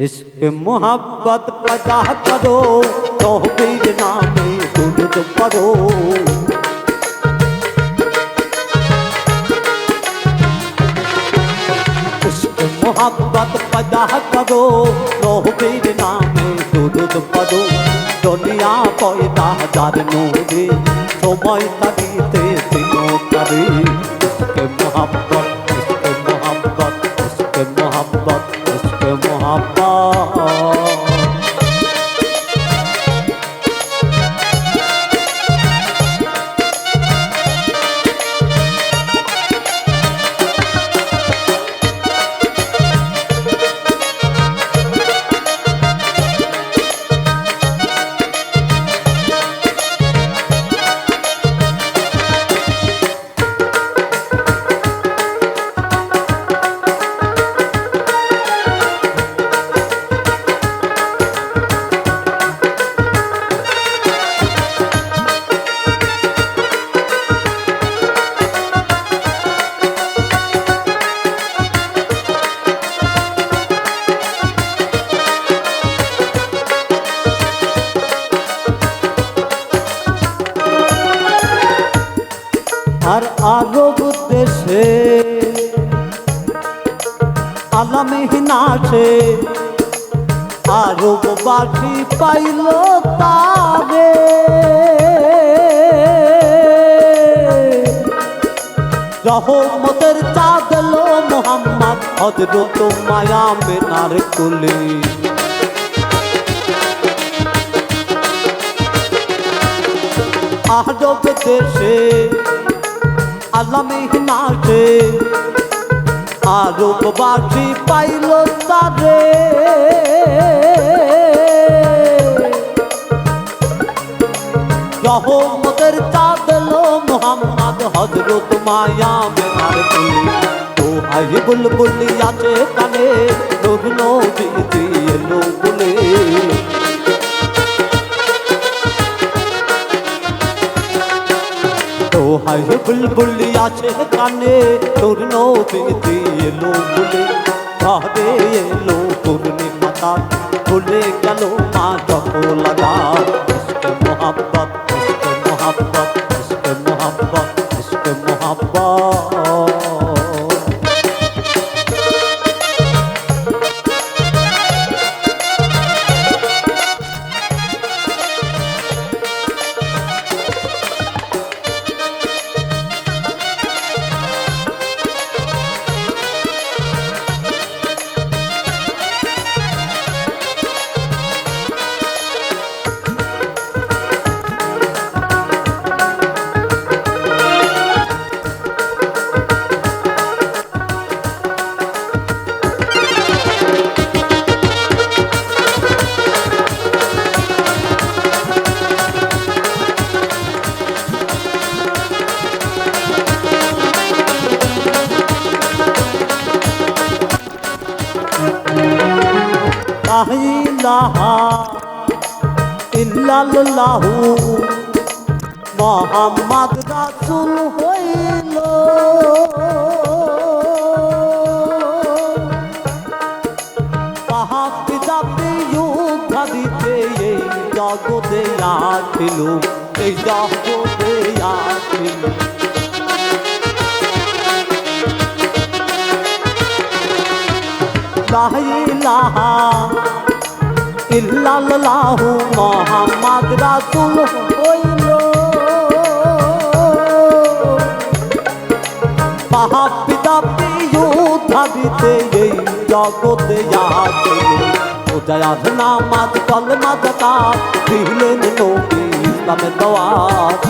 इस मोहब्बत पता करो तो भी बिना में पढ़ो। इस पे मोहब्बत पैदा करो तो भी बीर नामे दुर्द पढ़ो। दुनिया पैदा दार नोगे समय तरीते दिनों करे। इस पे मोहब्बत আর আরব দেশে আলামহীন আছে আরব বাসি পাইল তারে। রহমতের চাঁদল মোহাম্মদ হজরত মায়া মেনার কুলে। আরব দেশে আলামহীন আছে আরব বাসি পাইল তারে। রহমতের চাঁদল মোহাম্মদ হজরত মায়া কুলি ও আই বুলবুলি আছে কানে নূর নবী এলো। বলে বুলবুল আছে কানে, তোর নদীতে এলো বলে। ভাবে এলো পূর্ণিমাতা ভুলে গেল মা যত লাগা মোহাব্বত মোহাব্বত। ইলাহা ইল্লাল্লাহু। মোহাম্মদ রাসূল হইল। পাহাড়ি দাবি যুদ্ধ দিতে এই জগতে আসিল, এই জগতে আসিল। লা ইলাহা ইল্লাল্লাহু মুহাম্মদ রাসূল হইল। পাহাপিতা পিয়ুধাবিতে এই জগতে আছে উদয়াত নামাজ কলমা জাকাত দিলেন নবী ইসলামের দাওয়াত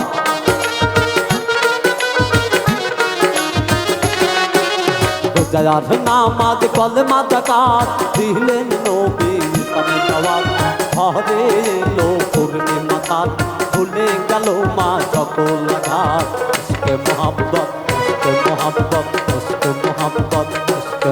উদয়াত নামাজ কলমা জাকাত দিলেন নবী ইসলামের দাওয়াত হবে এলো পূর্ণিমা কাত ভুলে গেল মা সকল ঘাট ইসকে মোহাব্বত ইসকে মোহাব্বত ইসকে মোহাব্বত। ইসকে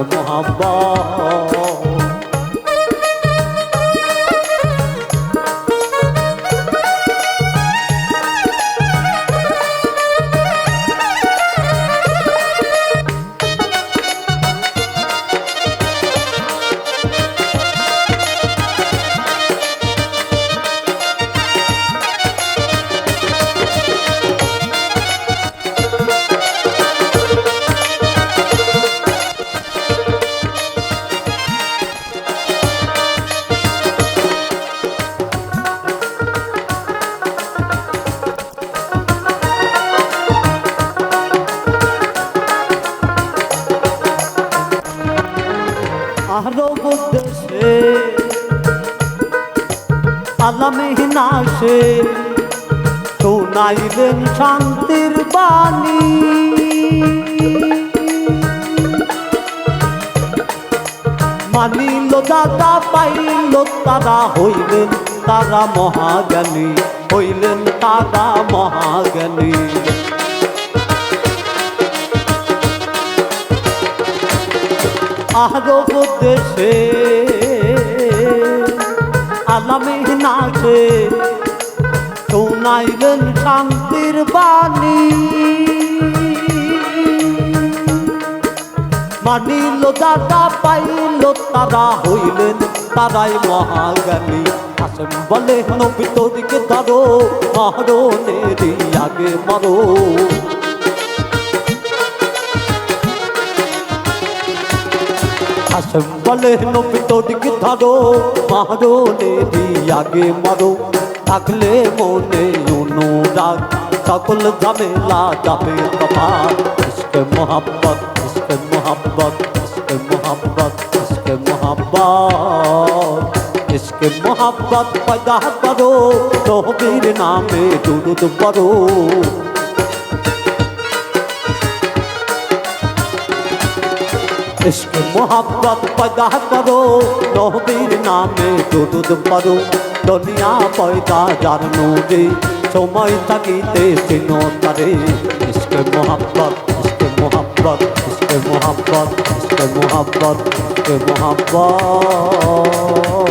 দেশে আলামিহীন আসে শোনাইলেন শান্তির বাণী। মানিল দাদা, পাইল তারা, হইলেন তারা মহাজ্ঞানী, হইলেন তারা মহাজ্ঞানী। আরব দেশে বাণী মানিল দাদা, পাইল তারা হইলেন তারাই মহাজ্ঞানী। আসেন বলে, নবী তোদিকে ধরো মরণেরই আগে মরো। আসেন বলে, নবী তোদিকে ধরো মরণেরই আগে মরো। থাকলে মনে অনুরাগ সকল ঝামেলা যাবে তোমার ইসকে মোহাব্বত ইসকে মোহাব্বত ইসকে মোহাব্বত ইসকে মোহাব্বত ইসকে মোহাব্বত পয়দা করো নবীর নামে দুরুদ পড়ো ইশক মোহাব্বত পয়দা করো নবীর নামে দুরুদ পড়ো দুনিয়া পয়দা যার নদে সময় থাকিতে চিন তারে। ইস্কে মোহাম্মত ইস্কে মোহাম্মত ইস্কে মোহাম্মত ইস্কে মোহাম্মত ইস্কে মোহাব্বত।